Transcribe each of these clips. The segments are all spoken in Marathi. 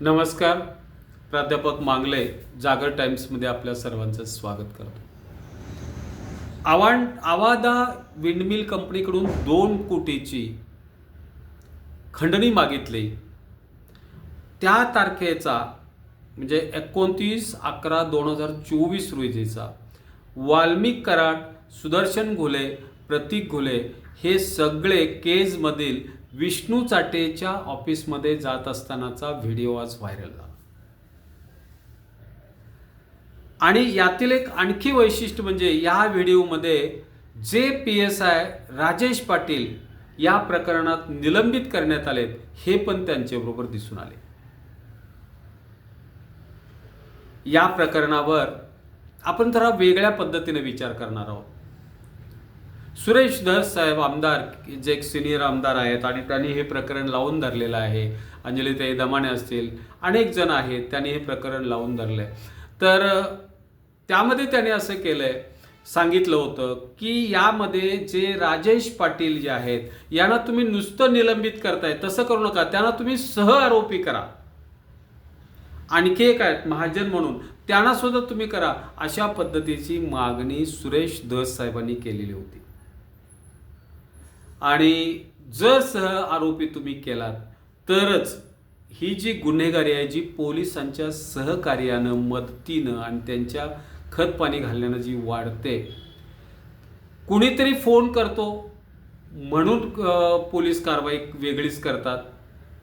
नमस्कार. प्राध्यापक मांगले जागर टाइम्समध्ये आपल्या सर्वांचं स्वागत करतो. आवान आवादा विंडमिल कंपनीकडून दोन कोटीची खंडणी मागितली. त्या तारखेचा म्हणजे एकोणतीस अकरा दोन हजार चोवीस रोजीचा वाल्मिक कराड सुदर्शन घोले प्रतीक घोले हे सगळे केजमधील विष्णू चाटेच्या ऑफिसमध्ये जात असतानाचा व्हिडिओ आज व्हायरल झाला. आणि यातील एक आणखी वैशिष्ट्य म्हणजे या व्हिडिओमध्ये जे P S I Rajesh Patil या प्रकरणात निलंबित करण्यात आलेत हे पण त्यांच्याबरोबर दिसून आले. या प्रकरणावर आपण जरा वेगळ्या पद्धतीने विचार करणार आहोत. सुरेश धस साहेब आमदार जे एक सिनियर आमदार आहेत आणि त्यांनी हे प्रकरण लावून धरलेलं आहे. अंजलीताई दमाणे असतील अनेक जण आहेत त्यांनी हे प्रकरण लावून धरलं आहे तर त्यामध्ये त्याने असं केलं आहे सांगितलं होतं की यामध्ये जे राजेश पाटील जे आहेत यांना तुम्ही नुसतं निलंबित करताय तसं करू नका त्यांना तुम्ही सह आरोपी करा. आणखी एक आहेत महाजन म्हणून त्यांना सुद्धा तुम्ही करा अशा पद्धतीची मागणी सुरेश धस साहेबांनी केलेली होती. आणि जर सह आरोपी तुम्ही केलात तरच ही जी गुन्हेगारी आहे जी पोलिसांच्या सहकार्यानं मदतीनं आणि त्यांच्या खत पाणी घालण्यानं जी वाढते कुणीतरी फोन करतो म्हणून पोलीस कारवाई वेगळीच करतात.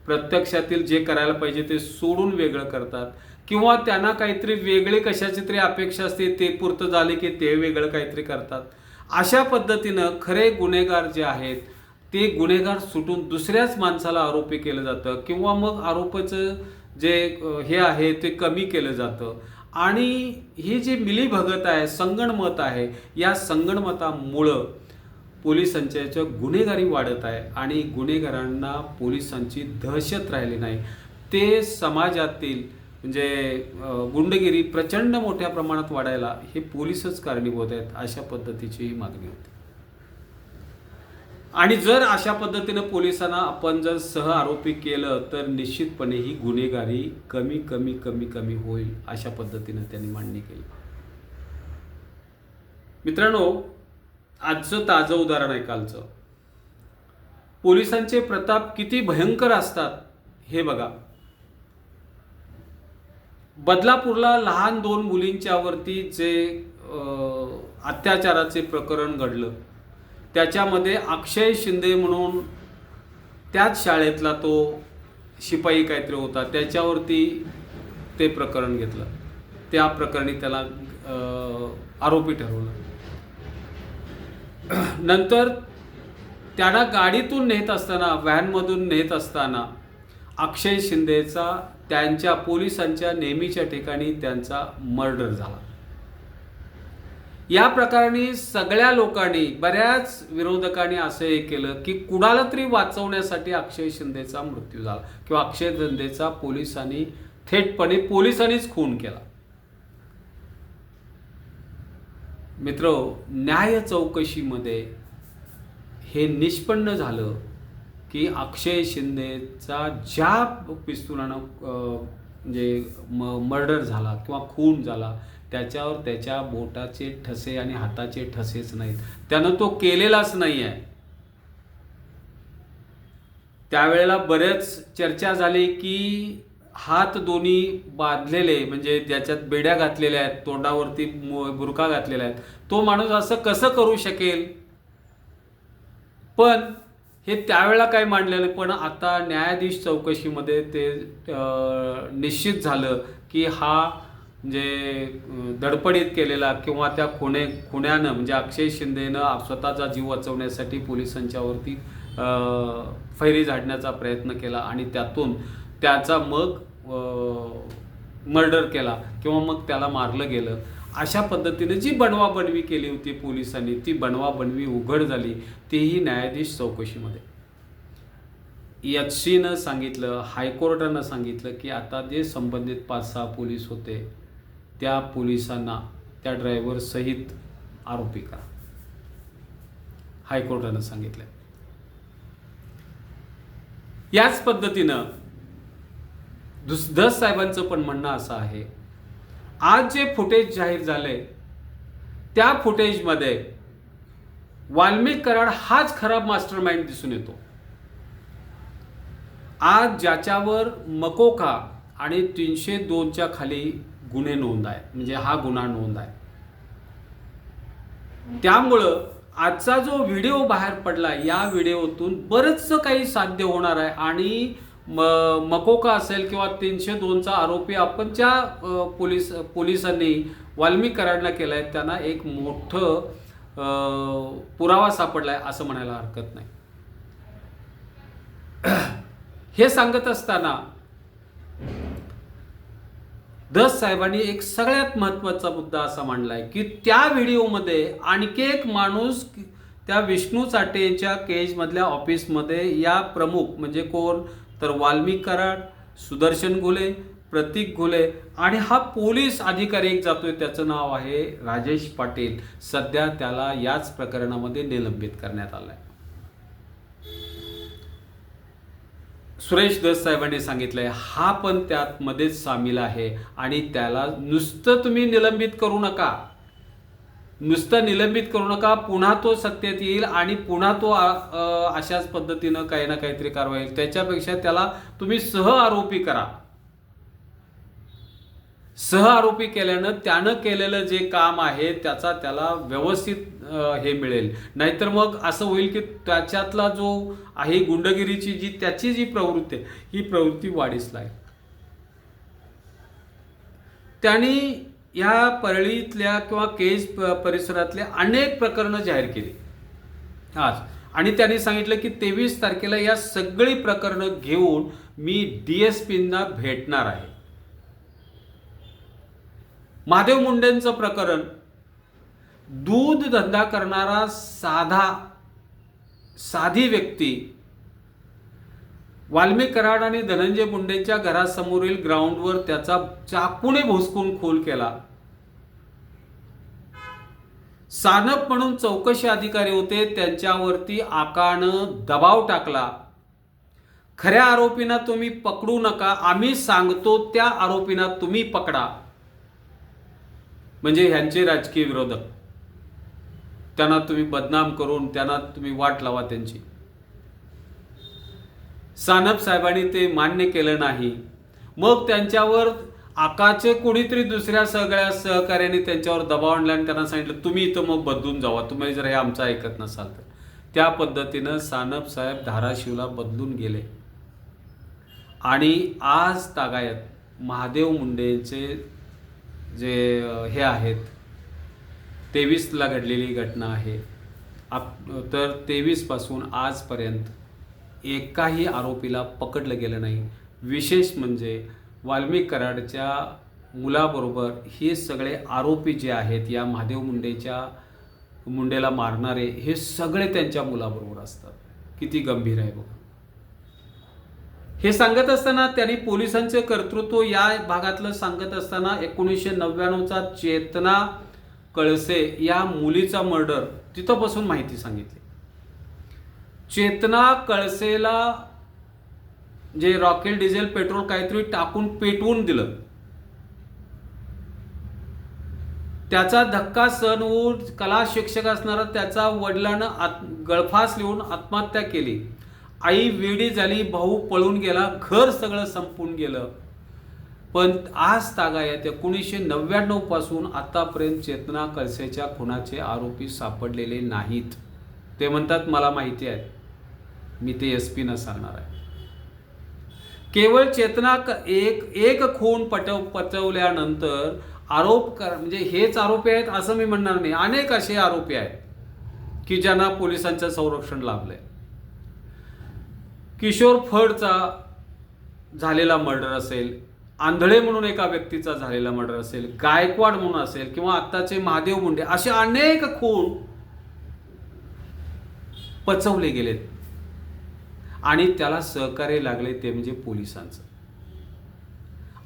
प्रत्यक्षातील जे करायला पाहिजे ते सोडून वेगळं करतात. किंवा त्यांना काहीतरी वेगळे कशाची तरी अपेक्षा असते ते पुरतं झाले की ते वेगळं काहीतरी करतात. अशा पद्धतीनं खरे गुन्हेगार जे आहेत ते गुन्हेगार सुटून दुसऱ्याच माणसाला आरोपी केलं जातं किंवा मग आरोपाचं जे हे आहे ते कमी केलं जातं. आणि ही जी मिलीभगत आहे संगणमत आहे या संगणमतामुळं पोलिसांच्या गुन्हेगारी वाढत आहे आणि गुन्हेगारांना पोलिसांची दहशत राहिली नाही. ते समाजातील म्हणजे गुंडगिरी प्रचंड मोठ्या प्रमाणात वाढायला हे पोलीसच कारणीभूत आहेत अशा पद्धतीची ही मागणी होती. आणि जर अशा पद्धतीनं पोलिसांना आपण जर सह आरोपी केलं तर निश्चितपणे ही गुन्हेगारी कमी कमी कमी कमी होईल अशा पद्धतीनं त्यांनी मांडणी केली. मित्रांनो आजचं ताजं उदाहरण आहे कालचं. पोलिसांचे प्रताप किती भयंकर असतात हे बघा. बदलापूरला लहान दोन मुलींच्यावरती जे अत्याचाराचे प्रकरण घडलं त्याच्यामध्ये अक्षय शिंदे म्हणून त्याच शाळेतला तो शिपाई काहीतरी होता त्याच्यावरती ते प्रकरण घेतलं. त्या प्रकरणी त्याला आरोपी ठरवलं. नंतर त्यांना गाडीतून नेत असताना व्हॅनमधून नेत असताना अक्षय शिंदेचा त्यांच्या पोलिसांच्या नेहमीच्या ठिकाणी त्यांचा मर्डर झाला. या प्रकरणी सगळ्या लोकांनी बऱ्याच विरोधकांनी असं हे केलं की कुणाला तरी वाचवण्यासाठी अक्षय शिंदेचा मृत्यू झाला किंवा अक्षय धंदेचा पोलिसांनी थेटपणे पोलिसांनीच खून केला. मित्र न्याय चौकशीमध्ये हे निष्पन्न झालं. की अक्षय शिंदेचा ज्या पिस्तुलानं जे म्हणजे म मर्डर झाला किंवा खून झाला त्याच्यावर त्याच्या बोटाचे ठसे आणि हाताचे ठसेच नाहीत. त्यानं तो केलेलाच नाही आहे त्यावेळेला बरेच चर्चा झाली की हात दोन्ही बांधलेले म्हणजे ज्याच्यात बेड्या घातलेल्या आहेत तोंडावरती बुरका घातलेला आहे तो माणूस असं कसं करू शकेल? पण हे त्यावेळेला काय मांडलेलं पण आता न्यायाधीश चौकशीमध्ये ते निश्चित झालं की हा म्हणजे दडपडीत केलेला किंवा त्या खुणे खुण्यानं म्हणजे अक्षय शिंदेनं स्वतःचा जीव वाचवण्यासाठी पोलिसांच्यावरती फैरी झाडण्याचा प्रयत्न केला आणि त्यातून त्याचा मग मर्डर केला किंवा मग त्याला मारलं गेलं. अशा पद्धतीने जी बनवाबनवी केली होती पोलिसांनी ती बनवाबनवी उघड झाली तीही न्यायाधीश चौकशीमध्ये. एच सीनं सांगितलं हायकोर्टानं सांगितलं की आता जे संबंधित पाच सहा पोलीस होते त्या पोलिसांना त्या ड्रायव्हर सहित आरोपी करा. हायकोर्टानं सांगितलं याच पद्धतीनं दुसदस साहेबांचं पण म्हणणं असं आहे आज जे फुटेज जाहीर झाले त्या फुटेजमध्ये वाल्मिक कराड हाच खराब मास्टर माइंड दिसून येतो. आज ज्याच्यावर मकोका आणि तीनशे दोनच्या खाली गुन्हे नोंद आहे म्हणजे हा गुन्हा नोंद आहे. त्यामुळं आजचा जो व्हिडिओ बाहेर पडला या व्हिडिओतून बरंचसं काही साध्य होणार आहे आणि म मकोका असेल किंवा तीनशे दोनचा आरोपी आपण ज्या पोलीस पोलिसांनी वाल्मिक कराडला केलाय त्यांना एक मोठं पुरावा पुरावा सापडलाय असं म्हणायला हरकत नाही. हे सांगत असताना दस साहेबांनी एक सगळ्यात महत्त्वाचा मुद्दा असा मांडलाय की त्या व्हिडिओमध्ये आणखी एक माणूस त्या विष्णू चाटे यांच्या केजमधल्या ऑफिसमध्ये या प्रमुख म्हणजे कोण? तर वाल्मिक कराड सुदर्शन घुले प्रतीक घुले आणि हा पोलीस अधिकारी एक जातोय. त्याचं नाव आहे राजेश पाटील. सध्या त्याला याच प्रकरणामध्ये निलंबित करण्यात आलंय. सुरेश दस साहेबांनी सांगितलंय हा पण त्यात मध्येच सामील आहे आणि त्याला नुसतं तुम्ही निलंबित करू नका. नुसतं निलंबित करू नका पुन्हा तो सत्तेत येईल आणि पुन्हा तो अशाच पद्धतीनं काही ना काहीतरी कारवाई होईल. त्याच्यापेक्षा त्याला तुम्ही सह आरोपी करा. सह आरोपी केल्यानं त्यानं केलेलं जे काम आहे त्याचा त्याला व्यवस्थित हे मिळेल. नाहीतर मग असं होईल की त्याच्यातला जो आहे गुंडगिरीची जी त्याची जी प्रवृत्ती आहे ही प्रवृत्ती वाढीस लागेल. त्यांनी या परळीतल्या किंवा केज परिसरातले अनेक प्रकरणं जाहीर केली. आज. आणि त्यांनी सांगितलं की तेवीस तारखेला या सगळी प्रकरणं घेऊन मी डी एस पींना भेटणार आहे. महादेव मुंडेंचं प्रकरण दूध धंदा करणारा साधा साधी व्यक्ती वाल्मिक कराड आणि धनंजय मुंडेच्या घरासमोरील ग्राउंडवर त्याचा चाकूने भोसकून खून केला. सानप म्हणून चौकशी अधिकारी होते त्यांच्यावरती आकानं दबाव टाकला. खऱ्या आरोपींना तुम्ही पकडू नका आम्ही सांगतो त्या आरोपींना तुम्ही पकडा. म्हणजे ह्यांचे राजकीय विरोधक. त्यांना तुम्ही बदनाम करून त्यांना तुम्ही वाट लावा त्यांची. सानप साहेबांनी ते मान्य केलं नाही. मग त्यांच्यावर आकाचे कोणीतरी दुसऱ्या सगळ्या सहकार्याने त्यांच्यावर दबाव आणला आणि त्यांना सांगितलं तुम्ही इथं मग बदलून जावा. तुम्ही जर हे आमचं ऐकत नसाल तर. त्या पद्धतीनं सानप साहेब धाराशिवला बदलून गेले. आणि आज तागायत महादेव मुंडेचे जे हे आहेत तेवीसला घडलेली घटना आहे. आप तर तेवीसपासून आजपर्यंत एकाही आरोपीला पकडलं गेलं नाही. विशेष म्हणजे वाल्मिक कराडच्या मुलाबरोबर हे सगळे आरोपी जे आहेत या महादेव मुंडेच्या मुंडेला मारणारे हे सगळे त्यांच्या मुलाबरोबर असतात. किती गंभीर आहे बघा. हे सांगत असताना त्यांनी पोलिसांचे कर्तृत्व या भागातलं सांगत असताना एकोणीसशे नव्याण्णवचा चेतना कळसे या मुलीचा मर्डर तिथं बसून माहिती सांगितली. चेतना कळसेला जे रॉकेल डिझेल पेट्रोल काहीतरी टाकून पेटवून दिलं. त्याचा धक्का सहन होऊन कला शिक्षक असणारा त्याचा वडिलानं आत गळफास लिहून आत्महत्या केली. आई वेडी झाली भाऊ पळून गेला घर सगळं संपून गेलं. पण आज तागायत एकोणीसशे नव्याण्णवपासून आतापर्यंत चेतना कळसेच्या खुनाचे आरोपी सापडलेले नाहीत. ते म्हणतात मला माहिती आहे. मी ते एस पीनं सांगणार आहे. केवळ चेतना क- एक एक खून पटव पटवल्यानंतर आरोप कर म्हणजे हेच आरोपी आहेत असं मी म्हणणार नाही. अनेक असे आरोपी आहेत की ज्यांना पोलिसांचं संरक्षण लाभलंय. किशोर फडचा झालेला मर्डर असेल आंधळे म्हणून एका व्यक्तीचा झालेला मर्डर असेल गायकवाड म्हणून असेल किंवा आत्ताचे महादेव मुंडे असे अनेक खून पचवले गेलेत. आणि त्याला सहकार्य लागले ते म्हणजे पोलिसांचं.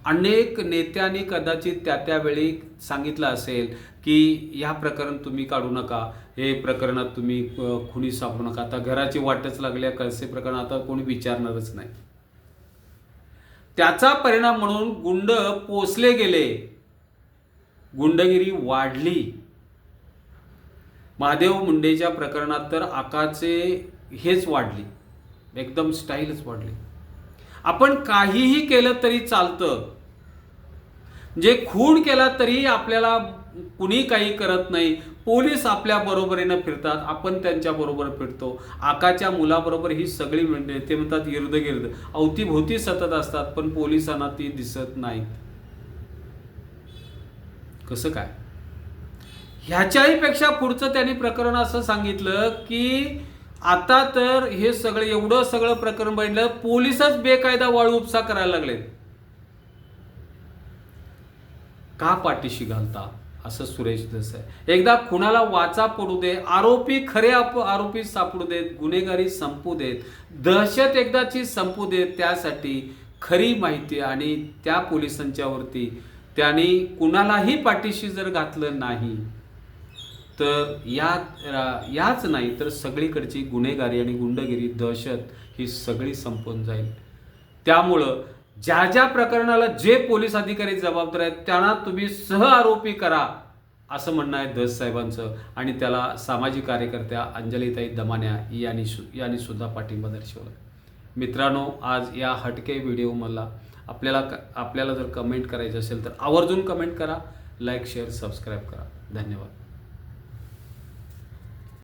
अनेक नेत्यांनी कदाचित त्या त्यावेळी सांगितलं असेल की या प्रकरण तुम्ही काढू नका हे प्रकरणात तुम्ही खुणी खुनी सापडू नका. आता घराची वाटच लागल्या कळसे प्रकरण आता कोणी विचारणारच नाही. त्याचा परिणाम म्हणून गुंड पोचले गेले. गुंडगिरी वाढली. महादेव मुंडेच्या प्रकरणात तर आकाचे हेच वाढली. एकदम स्टाईलच वाढली. आपण काहीही केलं तरी चालतं. जे खून केला तरी आपल्याला कुणी काही करत नाही. पोलीस आपल्या बरोबरीनं फिरतात. आपण त्यांच्या बरोबर फिरतो. आकाच्या मुलाबरोबर ही सगळी मंडळी ते म्हणतात इर्दगिर्द अवतीभोवती सतत असतात पण पोलिसांना ती दिसत नाहीत. कसं काय? ह्याच्याही पेक्षा पुढचं त्यांनी प्रकरण असं सांगितलं की आता तर हे सगळं एवढं सगळं प्रकरण बघितलं पोलीसच बेकायदा वाळू उपसा करायला लागलेत. का पाठीशी घालता? असं सुरेश देसाई. एकदा कुणाला वाचा पडू दे आरोपी खरे आप आरोपी सापडू देत गुन्हेगारी संपू देत दहशत एकदाची संपू देत त्यासाठी खरी माहिती आणि त्या पोलिसांच्यावरती त्यांनी कुणालाही पाठीशी जर घातलं नाही तर या याच नाही तर सगळीकडची गुन्हेगारी आणि गुंडगिरी दहशत ही सगळी संपून जाईल. त्यामुळं ज्या ज्या प्रकरणाला जे पोलीस अधिकारी जबाबदार आहेत त्यांना तुम्ही सह आरोपी करा असं म्हणणं आहे दस साहेबांचं. आणि त्याला सामाजिक कार्यकर्त्या अंजलीताई दमान्या यांनी सु यांनी सुद्धा पाठिंबा दर्शवला. मित्रांनो आज या हटके व्हिडिओ मला आपल्याला क- आपल्याला जर कमेंट करायचं असेल तर आवर्जून कमेंट करा लाईक शेअर सबस्क्राईब करा. धन्यवाद.